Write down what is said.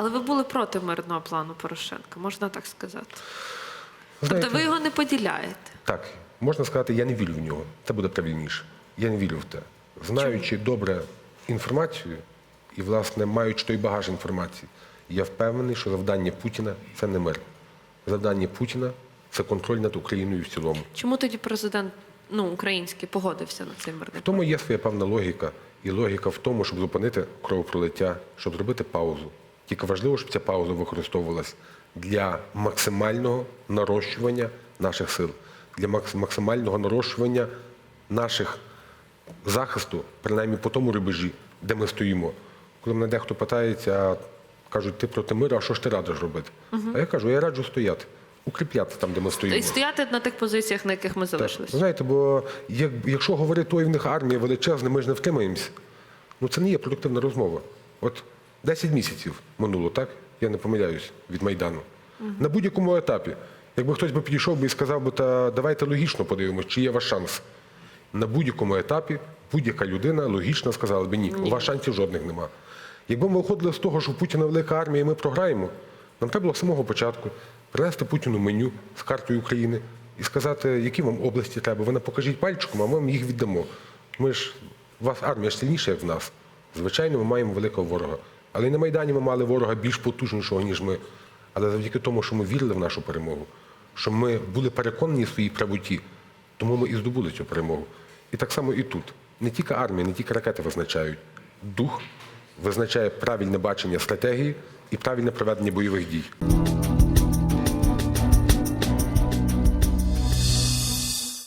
Але ви були проти мирного плану Порошенка, можна так сказати. Знаєте, Тобто ви його не поділяєте. Так, можна сказати, я не вірю в нього. Це буде правильніше. Я не вірю в те. Знаючи добре інформацію і, власне, маючи той багаж інформації, я впевнений, що завдання Путіна це не мир. Завдання Путіна це контроль над Україною в цілому. Чому тоді президент ну, український погодився на цей мирний В тому є своя певна логіка. І логіка в тому, щоб зупинити кровопролиття, щоб зробити паузу. Тільки важливо, щоб ця пауза використовувалась для максимального нарощування наших сил, для максимального нарощування наших захисту, принаймні по тому рубежі, де ми стоїмо. Коли мене дехто питається, кажуть, ти проти миру, а що ж ти радиш робити? А я кажу, я раджу стояти, укріпляти там, де ми стоїмо. І стояти на тих позиціях, на яких ми Так. залишилися. Знаєте, бо як, якщо говорити, ой, в них армія величезна, ми ж не втримаємося, ну це не є продуктивна розмова. От 10 місяців минуло, так? Я не помиляюсь від Майдану. На будь-якому етапі. Якби хтось би підійшов би і сказав би, та давайте логічно подивимось, чи є ваш шанс. На будь-якому етапі будь-яка людина логічно сказала би ні, у вас шансів жодних нема. Якби ми виходили з того, що у Путіна велика армія і ми програємо, нам треба було з самого початку принести Путіну меню з картою України і сказати, які вам області треба. Ви нам покажіть пальчиком, а ми вам їх віддамо. Ми ж, у вас армія ж сильніша, як в нас. Звичайно, ми маємо великого ворога. Але і на Майдані ми мали ворога більш потужнішого, ніж ми. Але завдяки тому, що ми вірили в нашу перемогу, що ми були переконані в своїй правоті, тому ми і здобули цю перемогу. І так само і тут. Не тільки армія, не тільки ракети визначають. Дух визначає правильне бачення стратегії і правильне проведення бойових дій.